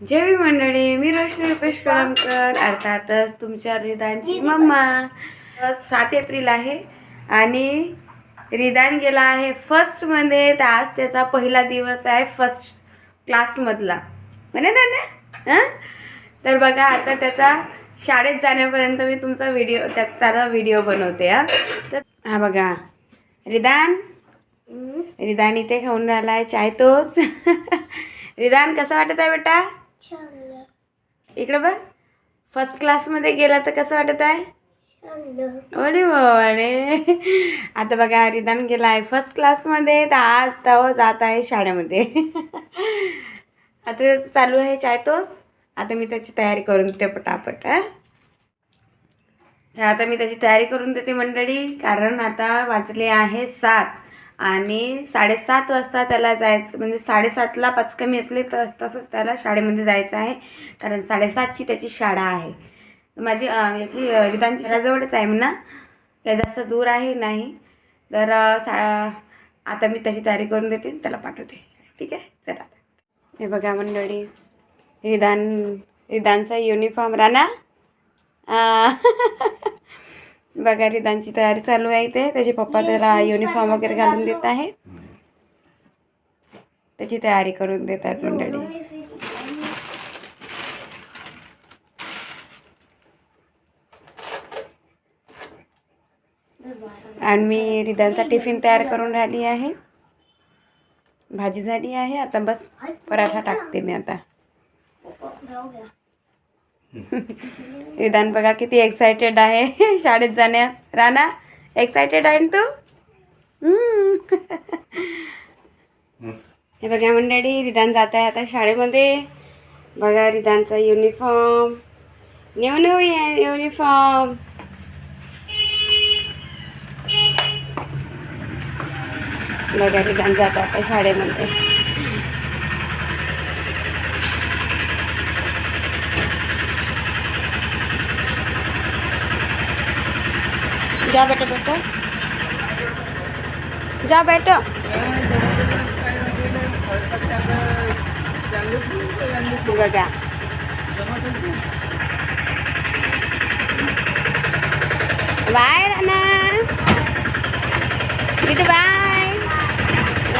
जेवी मंडळी मी रोशनी रुपेश कळमकर. अर्थातच तुमच्या रिदानची मम्मा. सात एप्रिल आहे आणि रिदान गेला आहे फर्स्टमध्ये तर आज त्याचा पहिला दिवस आहे फर्स्ट क्लासमधला म्हणे ना ना हां तर बघा आता त्याचा शाळेत जाण्यापर्यंत मी तुमचा व्हिडिओ त्याचा त्याचा व्हिडिओ बनवते हा. तर हा बघा. रिदान? रिदान इथे खाऊन राहिला आहे चाय तोच. रिदान कसं वाटत आहे बेटा? इकडे बघ. फर्स्ट क्लासमध्ये गेला तर कसं वाटत आहे? अरे अरे आता बघा रिदान गेला आहे फर्स्ट क्लासमध्ये तर आज तो जात आहे शाळेमध्ये. आता त्याचं चालू आहे चाय तोच आता मी त्याची तयारी करून देते पटापट आता मी त्याची तयारी करून देते मंडळी कारण आता वाजले आहे सात. आणि साडेसात वाजता त्याला जायचं म्हणजे साडेसातला पाच कमी असले तर तसंच त्याला शाळेमध्ये जायचं आहे. कारण साडेसातची त्याची शाळा आहे. माझी याची विधानची शाळाजवळच आहे म्हणा. काही जास्त दूर आहे नाही. तर सा आता मी त्याची तयारी करून देते आणि त्याला पाठवते. ठीक आहे? चला. हे बघा मंडळी विधान विधानचा युनिफॉर्म राणा. बघा रिदानची तयारी चालू आहे इथे. त्याचे पप्पा त्याला युनिफॉर्म वगैरे घालून देत आहेत. त्याची तयारी करून देत आहेत मंडळी. आणि मी रिदानचा टिफिन तयार करून राहिली आहे. भाजी झाली आहे. आता बस पराठा टाकते मी आता. निदान बघा किती एक्सायटेड आहे. शाळेत जाण्यास. राणा एक्सायटेड आहे ना तू? हे बघा मंडळी रिदान जात आहे आता शाळेमध्ये. बघा रिदानचा युनिफॉर्म न्यू न्यू युनिफॉर्म बघा रिदान जात आहे आता शाळेमध्ये. जा बेटा बेटा जा बेटा. बघा बाय राणा. इथं बाय.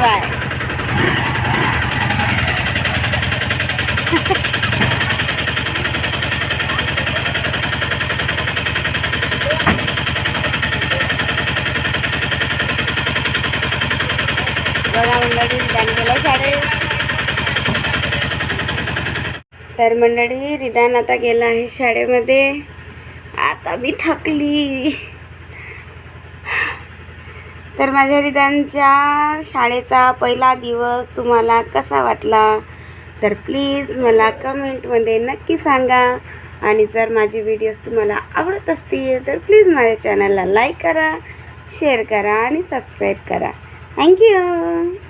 बाय. बघा मंडळी रिदान केलं शाळेत तर मंडळी रिदान आता गेला आहे शाळेमध्ये. आता मी थकली. तर माझ्या रिदानच्या शाळेचा पहिला दिवस तुम्हाला कसा वाटला? तर प्लीज मला कमेंटमध्ये नक्की सांगा. आणि जर माझे व्हिडिओज तुम्हाला आवडत असतील तर प्लीज माझ्या चॅनलला लाईक करा शेअर करा आणि सबस्क्राईब करा. Thank you.